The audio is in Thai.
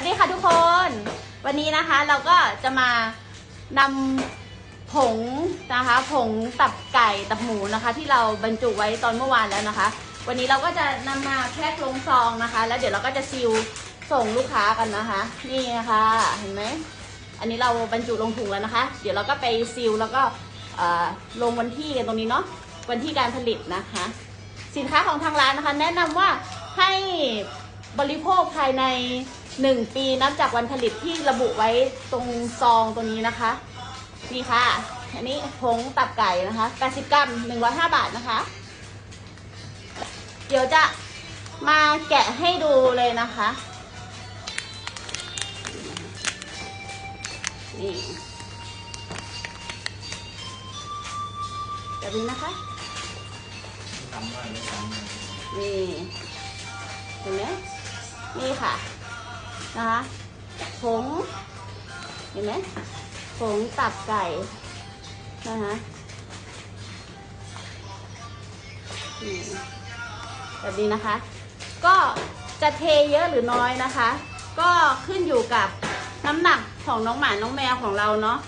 วัสดีค่ะทุกคน วันนี้นะคะเราก็จะมานำผงนะคะ ผงตับไก่ตับหมูนะคะ ที่เราบรรจุไว้ตอนเมื่อวานแล้วนะคะ วันนี้เราก็จะนำมาแพ็คลงซองนะคะ แล้วเดี๋ยวเราก็จะซีลส่งลูกค้ากันนะคะ นี่นะคะเห็นไหมอันนี้เราบรรจุลงถุงแล้วนะคะ เดี๋ยวเราก็ไปซีลแล้วก็เอ่อลงวันที่กันตรงนี้เนาะวันที่การผลิตนะคะ สินค้าของทางร้านนะคะ แนะนำว่าให้บริโภคภายใน 1 ปีนับจากวันผลิตที่ระบุไว้ตรงซองตรงนี้นะคะ นี่ค่ะ อันนี้ผงตับไก่นะคะ 80 กรัม 105 บาทนะคะ เดี๋ยวจะมาแกะให้ดูเลยนะคะ นี่แบบนี้นะคะ นี่เห็นไหมนี่ค่ะ นะคะผงเห็นไหมผงตับไก่นะคะแบบนี้นะคะ ก็จะเทเยอะหรือน้อยนะคะ ก็ขึ้นอยู่กับน้ำหนักของน้องหมาน้องแมวของเราเนาะ